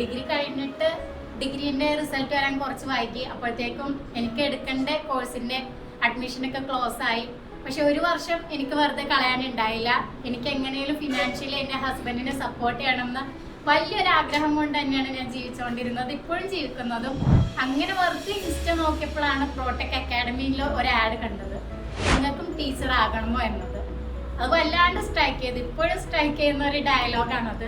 Degree കഴിഞ്ഞിട്ട് ഡിഗ്രീന്റെ result വരാൻ കുറച്ച് വൈകി. അപ്പോഴത്തേക്കും എനിക്ക് എടുക്കേണ്ട കോഴ്സിന്റെ അഡ്മിഷനൊക്കെ ക്ലോസ് ആയി. പക്ഷെ ഒരു വർഷം എനിക്ക് വെറുതെ കളയാനുണ്ടായില്ല എനിക്ക് എങ്ങനെയും ഫിനാൻഷ്യലി എന്റെ ഹസ്ബൻഡിനെ സപ്പോർട്ട് ചെയ്യണമെന്ന് വലിയൊരു ആഗ്രഹം കൊണ്ട് തന്നെയാണ് ഞാൻ ജീവിച്ചുകൊണ്ടിരുന്നത് ഇപ്പോഴും ജീവിക്കുന്നതും. അങ്ങനെ വെറുതെ ഇൻസ്റ്റ നോക്കിയപ്പോഴാണ് പ്രോടെക് അക്കാഡമിയിൽ ഒരു ആഡ് കണ്ടത്. നിങ്ങൾക്കും ടീച്ചർ ആകണമോ എന്നത്. അത് വല്ലാണ്ട് സ്ട്രൈക്ക് ചെയ്ത്. ഇപ്പോഴും സ്ട്രൈക്ക് ചെയ്യുന്ന ഒരു ഡയലോഗാണത്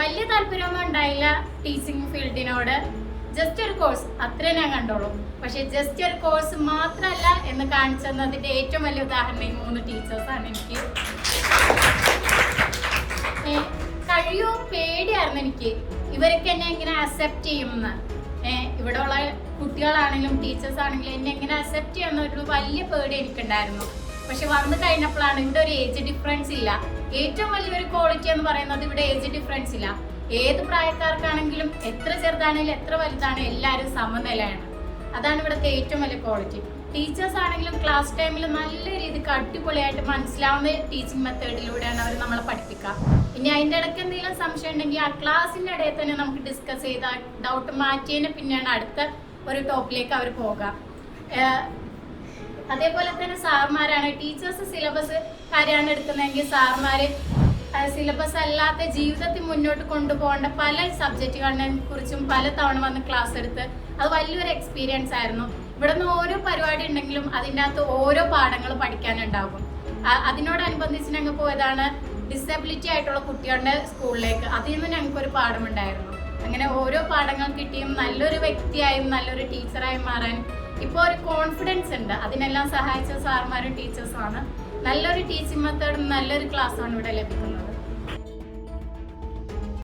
വലിയ താല്പര്യമൊന്നും ഉണ്ടായില്ല ടീച്ചിങ് ഫീൽഡിനോട് ജസ്റ്റ് ഒരു കോഴ്സ് അത്രേ ഞാൻ കണ്ടോളൂ പക്ഷെ ജസ്റ്റ് ഒരു കോഴ്സ് മാത്രമല്ല എന്ന് കാണിച്ചു ഏറ്റവും വലിയ ഉദാഹരണം ഈ മൂന്ന് ടീച്ചേഴ്സാണ് എനിക്ക്. കഴിയോ പേടിയായിരുന്നു എനിക്ക്. ഇവരൊക്കെ എന്നെ എങ്ങനെ അക്സെപ്റ്റ് ചെയ്യുമെന്ന്. ഇവിടെ ഉള്ള കുട്ടികളാണെങ്കിലും ടീച്ചേഴ്സ് ആണെങ്കിലും എന്നെ എങ്ങനെ അക്സെപ്റ്റ് ചെയ്യുന്ന ഒരു വലിയ പേടി എനിക്കുണ്ടായിരുന്നു. പക്ഷെ വന്നു കഴിഞ്ഞപ്പോഴാണ് ഇവിടെ ഒരു ഏജ് ഡിഫറൻസ് ഇല്ല. ഏറ്റവും വലിയൊരു ക്വാളിറ്റി എന്ന് പറയുന്നത് ഇവിടെ ഏജ് ഡിഫറൻസ് ഇല്ല. ഏത് പ്രായക്കാർക്കാണെങ്കിലും എത്ര ചെറുതാണെങ്കിലും എത്ര വലുതാണെങ്കിലും എല്ലാവരും സമനിലയാണ്. അതാണ് ഇവിടുത്തെ ഏറ്റവും വലിയ ക്വാളിറ്റി ടീച്ചേഴ്സ് ആണെങ്കിലും ക്ലാസ് ടൈമിൽ നല്ല രീതിക്ക് അടിപൊളിയായിട്ട് മനസ്സിലാവുന്ന ടീച്ചിങ് മെത്തേഡിലൂടെയാണ് അവർ നമ്മളെ പഠിപ്പിക്കുക ഇനി അതിന്റെ ഇടയ്ക്ക് എന്തെങ്കിലും സംശയം ഉണ്ടെങ്കിൽ ആ ക്ലാസ്സിന്റെ ഇടയിൽ തന്നെ നമുക്ക് ഡിസ്കസ് ചെയ്ത ഡൗട്ട് മാറ്റിയതിന് പിന്നെയാണ് അടുത്ത ഒരു ടോപ്പിലേക്ക് അവർ പോകുക അതേപോലെ തന്നെ സാർമാരാണ്. ടീച്ചേഴ്സ് സിലബസ് കാര്യമാണ് എടുക്കുന്നതെങ്കിൽ സാർമാര് സിലബസ് അല്ലാത്ത ജീവിതത്തിൽ മുന്നോട്ട് കൊണ്ടുപോകേണ്ട പല സബ്ജക്റ്റുകളെ കുറിച്ചും പല തവണ വന്ന് ക്ലാസ് എടുത്ത് അത് വലിയൊരു എക്സ്പീരിയൻസ് ആയിരുന്നു. ഇവിടെ നിന്ന് ഓരോ പരിപാടി ഉണ്ടെങ്കിലും അതിന്റെ അകത്ത് ഓരോ പാഠങ്ങൾ പഠിക്കാനുണ്ടാകും. അതിനോടനുബന്ധിച്ച് ഞങ്ങൾ പോയതാണ് ഡിസബിലിറ്റി ആയിട്ടുള്ള കുട്ടികളുടെ സ്കൂളിലേക്ക്. അതിൽ നിന്ന് ഞങ്ങൾക്ക് ഒരു പാഠമുണ്ടായിരുന്നു. അങ്ങനെ ഓരോ പാഠങ്ങൾ കിട്ടിയും നല്ലൊരു വ്യക്തിയായും നല്ലൊരു ടീച്ചറായും മാറാൻ ഇപ്പോൾ ഒരു കോൺഫിഡൻസ് ഉണ്ട്. അതിനെല്ലാം സഹായിച്ച സാർമാരും ടീച്ചേഴ്സാണ് നല്ലൊരു ടീച്ചിങ് മെത്തേഡും നല്ലൊരു ക്ലാസ്സാണ് ഇവിടെ ലഭിക്കുന്നത്.